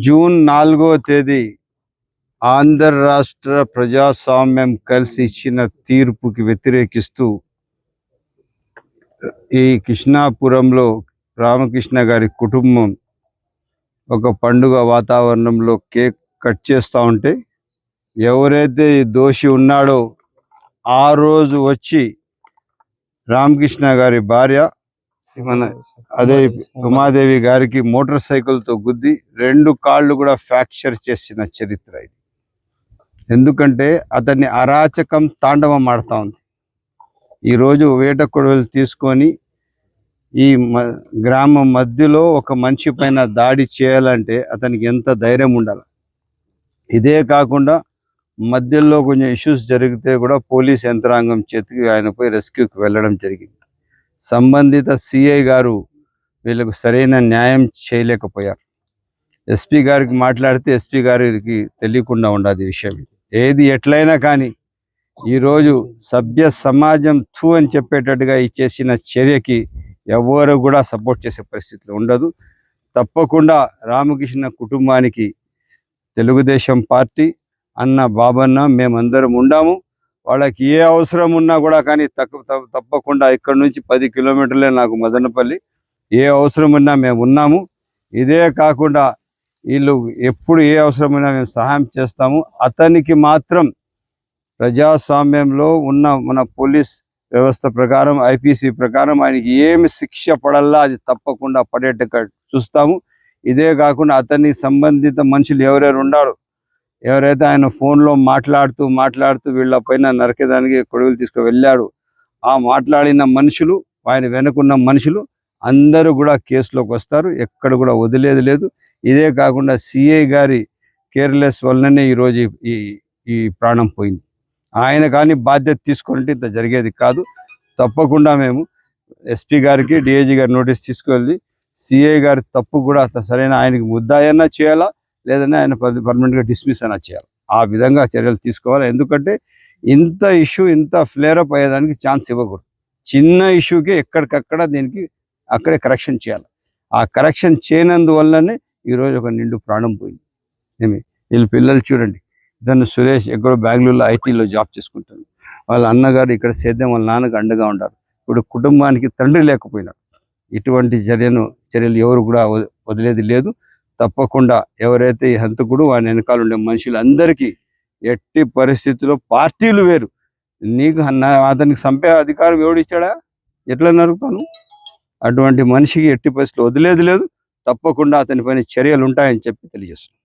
June నాలుగో తేదీ ఆంధ్ర రాష్ట్ర ప్రజాస్వామ్యం కలిసి ఇచ్చిన తీర్పుకి వ్యతిరేకిస్తూ ఈ కృష్ణాపురంలో రామకృష్ణ గారి కుటుంబం ఒక పండుగ వాతావరణంలో కేక్ కట్ చేస్తూ ఉంటే ఎవరైతే దోషి ఉన్నాడో ఆ రోజు వచ్చి రామకృష్ణ గారి భార్య మన అదే ఉమాదేవి గారికి మోటార్ సైకిల్తో గుద్ది రెండు కాళ్ళు కూడా ఫ్రాక్చర్ చేసిన చరిత్ర ఇది. ఎందుకంటే అతన్ని అరాచకం తాండవం ఆడుతా ఉంది. ఈరోజు వేట కొడవలు తీసుకొని ఈ గ్రామం మధ్యలో ఒక మనిషి పైన దాడి చేయాలంటే అతనికి ఎంత ధైర్యం ఉండాలి? ఇదే కాకుండా మధ్యలో కొంచెం ఇష్యూస్ జరిగితే కూడా పోలీస్ యంత్రాంగం చేతికి ఆయన పోయి రెస్క్యూకి వెళ్ళడం జరిగింది. సంబంధిత సిఐ గారు వీళ్ళకు సరైన న్యాయం చేయలేకపోయారు. ఎస్పీ గారికి మాట్లాడితే ఎస్పీ గారికి తెలియకుండా ఉండదు విషయం. ఏది ఎట్లయినా కానీ ఈరోజు సభ్య సమాజం థూ అని చెప్పేటట్టుగా ఇచ్చేసిన చేసిన చర్యకి ఎవరు కూడా సపోర్ట్ చేసే పరిస్థితి ఉండదు. తప్పకుండా రామకృష్ణ కుటుంబానికి తెలుగుదేశం పార్టీ అన్న బాబన్న మేమందరం ఉండాము. వాళ్ళకి ఏ అవసరం ఉన్నా కూడా కానీ తక్కువ తప్ప- తప్పకుండా ఇక్కడ నుంచి పది కిలోమీటర్లే నాకు మదనపల్లి. ఏ అవసరం ఉన్నా మేము ఉన్నాము. ఇదే కాకుండా వీళ్ళు ఎప్పుడు ఏ అవసరమైనా మేము సహాయం చేస్తాము. అతనికి మాత్రం ప్రజాస్వామ్యంలో ఉన్న మన పోలీస్ వ్యవస్థ ప్రకారం ఐపీసీ ప్రకారం ఆయనకి ఏమి శిక్ష పడల్లా అది తప్పకుండా పడేట్టుగా చూస్తాము. ఇదే కాకుండా అతనికి సంబంధిత మనుషులు ఎవరెవరు ఉన్నారో ఎవరైతే ఆయన ఫోన్లో మాట్లాడుతూ మాట్లాడుతూ వీళ్ళ పైన నరకేదానికి కొడుకులు తీసుకుని వెళ్ళాడు ఆ మాట్లాడిన మనుషులు ఆయన వెనుకున్న మనుషులు అందరూ కూడా కేసులోకి వస్తారు. ఎక్కడ కూడా వదిలేదు లేదు. ఇదే కాకుండా సిఐ గారి కేర్లెస్ వల్లనే ఈరోజు ఈ- ఈ ఈ ప్రాణం పోయింది. ఆయన కానీ బాధ్యత తీసుకుంటే ఇంత జరిగేది కాదు. తప్పకుండా మేము ఎస్పీ గారికి డిఐజీ గారి నోటీస్ తీసుకువెళ్ళి సిఐ గారి తప్పు కూడా సరైన ఆయనకి ముద్దాయన్నా చేయాలా? లేదంటే ఆయన పర్మనెంట్గా డిస్మిస్ అయినా చేయాలి. ఆ విధంగా చర్యలు తీసుకోవాలి. ఎందుకంటే ఇంత ఇష్యూ ఇంత ఫ్లేరప్ అయ్యేదానికి ఛాన్స్ ఇవ్వకూడదు. చిన్న ఇష్యూకి ఎక్కడికక్కడ దీనికి అక్కడే కరెక్షన్ చేయాలి. ఆ కరెక్షన్ చేయనందువల్లనే ఈరోజు ఒక నిండు ప్రాణం పోయింది. ఏమి? వీళ్ళ పిల్లలు చూడండి. ఇతను సురేష్ ఎక్కడో బెంగళూరులో ఐటీలో జాబ్ చేసుకుంటాడు. వాళ్ళ అన్నగారు ఇక్కడ సేద్యం వాళ్ళ నాన్నకు అండగా ఉంటారు ఇప్పుడు కుటుంబానికి తండ్రి లేకపోయినాడు. ఇటువంటి చర్యను చర్యలు ఎవరు కూడా వదిలేది లేదు. తప్పకుండా ఎవరైతే ఈ హంతకుడు వాని వెనకాల ఉండే మనుషులందరికీ ఎట్టి పరిస్థితుల్లో పార్టీలు వేరు. నీకు అతనికి చంపే అధికారం ఎవడిచ్చాడా ఎట్లా నరుకుతాను? అటువంటి మనిషికి ఎట్టి పరిస్థితులు వదిలేదు లేదు. తప్పకుండా అతని పైన చర్యలు ఉంటాయని చెప్పి తెలియజేస్తున్నాను.